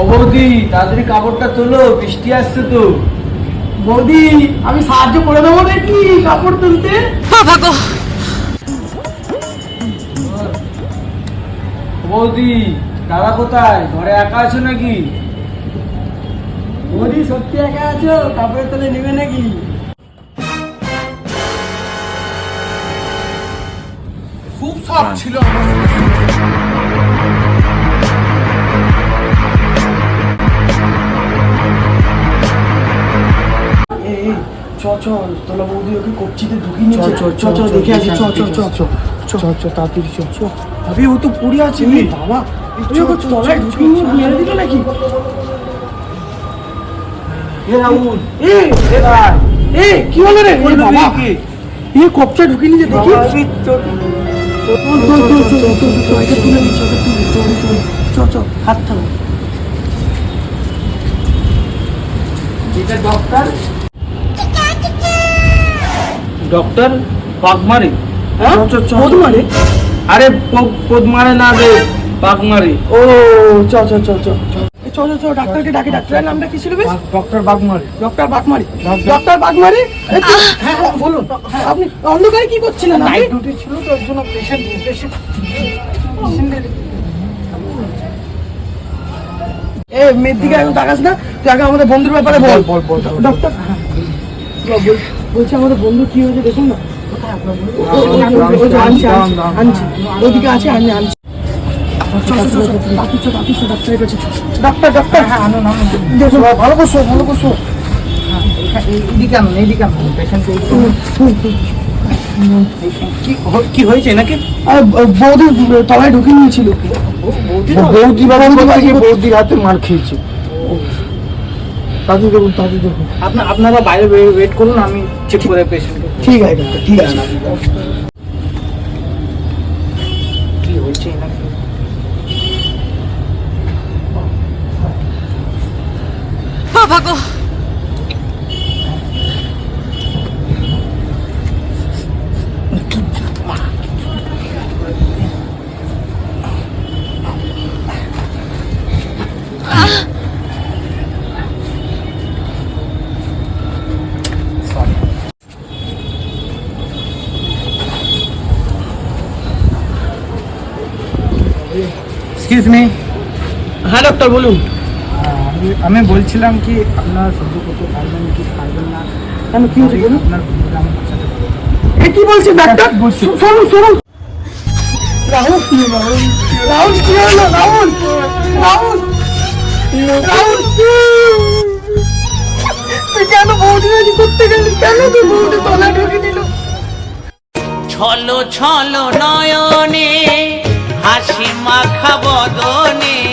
ও বৌদি তাড়াতাড়ি কাপড়টা তোলো বৃষ্টি আসছে তো। বৌদি আমি সাহায্য করে দেবো নাকি কাপড় তুলতে? বৌদি দাদা কোথায়? ঘরে একা আছো নাকি? বৌদি সত্যি একা আছো? কাপড়ের তলে নেবে নাকি? খুব সাপ ছিল এই চ চ তোলা বৌদি ওকে কপচিতে ঢুকিয়ে নিচ্ছে চ, চ, চ চ চ, দেখে আসি চ চ চ চ চ চ তাড়াতাড়ি চ চ ও তো পড়ে আছে এই, বাবা ওই ওকে চ, চ, তলায় চ, ঢুকিয়ে নিয়ে চ, চ, মেরে দিল নাকি এ রাহুল এ এ ভাই এ কি হলো রে বলবি বাবা এ কপচা ঢুকিয়ে নিয়ে দেখি তো- চল, চল, চল, ডক্টর পাকমারি হ্যাঁ? আরে পদমারে না রে পাকমারি ও চ চ চ চ চ। চ চ চ ডাক্তারকে ডাকি ডাক্তারের নামটা কি ছিল বেশ? Doctor Bagmari doctor Bagmari doctor Bagmari হ্যাঁ বলুন। আপনি অন্ধকারে কি করছিলেন নাইট ডিউটি ছিল তো একজন পেশেন্ট পেশেন্ট এ মেয়ের দিকে এখন তাকাস না। তুই আগে আমাদের বন্ধুর ব্যাপারে বল। বল, বল। ডক্টর বল। বলছি আমাদের বন্ধু কি হয়েছে দেখুন না। কোথায় আপনার বন্ধু? আনছি আনছি ওদিকে আছে আনছি ডাক্তার, ডাক্তার, হ্যাঁ আনো দেখুন ভালো করছ ভালো করছ এইদিকে আনুন এইদিকে আনুন। পেশেন্ট কি হয়েছে নাকি? বৌদি তলায় ঢুকে নিয়েছিল। বৌদি বাবা কোথায় বৌদির হাতে মার খেয়েছে। তাদের দেখুন তাদের দেখুন। আপনার আপনারা বাইরে ওয়েট করুন আমি চেক করে পেশেন্ট ঠিক আছে ডাক্তার ঠিক আছে। কি হচ্ছে নাকি এক্সকিউজ মি হ্যাঁ ডাক্তার বলুন। আমি বলছিলাম কি আপনার সহ্য করতে পারবেন কি পারবেন না? কেন কি হয়েছে বলুন? আপনার কি বলছেন ডাক্তার শুনুন শুনুন রাহুল রাহুল কি হলো? রাহুল রাহুল রাহুল তুই কেন বৌদি করতে গেলি? কেন তুই বৌদি তলায় ঢুকে দিল? ছলো ছলো নয়নে হাসি মাখা বদনে